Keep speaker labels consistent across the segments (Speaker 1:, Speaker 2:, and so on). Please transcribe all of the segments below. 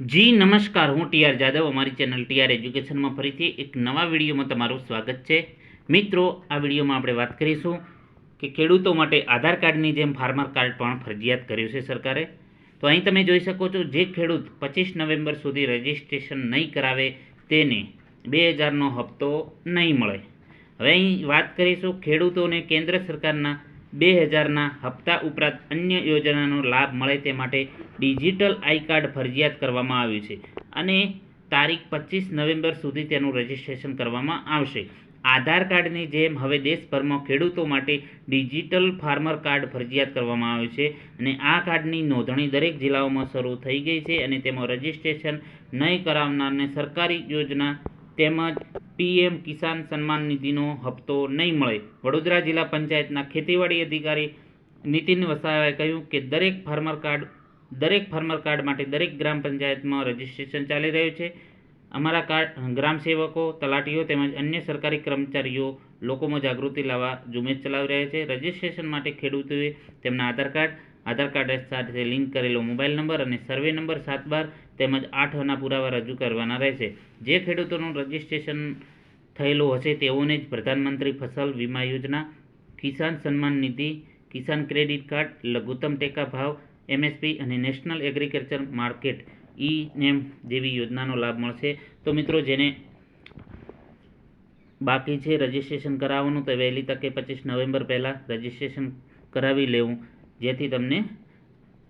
Speaker 1: જી, નમસ્કાર. હું ટીઆર જાદવ. અમારી ચેનલ ટીઆર એજ્યુકેશનમાં ફરીથી એક નવા વિડીયોમાં તમારું સ્વાગત છે. મિત્રો, આ વિડીયોમાં આપણે વાત કરીશું કે ખેડૂતો માટે આધાર કાર્ડની જેમ ફાર્મર કાર્ડ પણ ફરજિયાત કર્યું છે સરકારે. તો અહીં તમે જોઈ શકો છો, જે ખેડૂત પચીસ નવેમ્બર સુધી રજિસ્ટ્રેશન નહીં કરાવે તેને બે હજારનો હપ્તો નહીં મળે. હવે અહીં વાત કરીશું ખેડૂતોને કેન્દ્ર સરકારના બે હજારના હપ્તા ઉપરાંત અન્ય યોજનાનો લાભ મળે તે માટે ડિજિટલ આઈ કાર્ડ ફરજિયાત કરવામાં આવ્યું છે અને તારીખ પચીસ નવેમ્બર સુધી તેનું રજિસ્ટ્રેશન કરવામાં આવશે. આધાર કાર્ડની જેમ હવે દેશભરમાં ખેડૂતો માટે ડિજિટલ ફાર્મર કાર્ડ ફરજિયાત કરવામાં આવ્યું છે અને આ કાર્ડની નોંધણી દરેક જિલ્લાઓમાં શરૂ થઈ ગઈ છે અને તેમાં રજિસ્ટ્રેશન નહીં કરાવનારને સરકારી યોજના તેમજ પીએમ કિસાન સન્માન નિધિનો હપ્તો નહીં મળે. વડોદરા જિલ્લા પંચાયતના ખેતીવાડી અધિકારી નીતિન વસાવાએ કહ્યું કે દરેક ફાર્મર કાર્ડ, દરેક ફાર્મર કાર્ડ માટે દરેક ગ્રામ પંચાયતમાં રજિસ્ટ્રેશન ચાલી રહ્યું છે. અમારા કાર્ડ, ગ્રામ સેવકો, તલાટીઓ તેમજ અન્ય સરકારી કર્મચારીઓ લોકોમાં જાગૃતિ લાવવા ઝુંબેશ ચલાવી રહ્યા છે. રજિસ્ટ્રેશન માટે ખેડૂતોએ તેમના આધાર કાર્ડ આધાર કાર્ડ સાથે લિંક કરેલો મોબાઈલ નંબર અને સર્વે નંબર સાત બાર તેમજ આઠ અના પુરાવા રજૂ કરવાના રહેશે. જે ખેડૂતોનું રજિસ્ટ્રેશન થયેલું હશે તેઓને જ પ્રધાનમંત્રી ફસલ વીમા યોજના, કિસાન સન્માન નિધિ, કિસાન ક્રેડિટ કાર્ડ, લઘુત્તમ ટેકા ભાવ, એમએસપી અને national agriculture market, e NAM જેવી યોજનાનો લાભ મળશે. તો મિત્રો, જેને બાકી છે રજિસ્ટ્રેશન કરાવવાનું, તો વહેલી તકે પચીસ નવેમ્બર પહેલાં રજિસ્ટ્રેશન કરાવી લેવું. જેથી તમને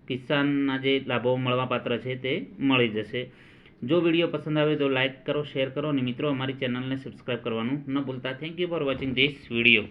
Speaker 1: કિસાનના જે લાભો મળવાપાત્ર છે તે મળી જશે. જો વીડિયો પસંદ આવે તો લાઇક કરો, શેર કરો અને મિત્રો અમારી ચેનલને સબસ્ક્રાઈબ કરવાનું ન ભૂલતા. Thank you for watching this video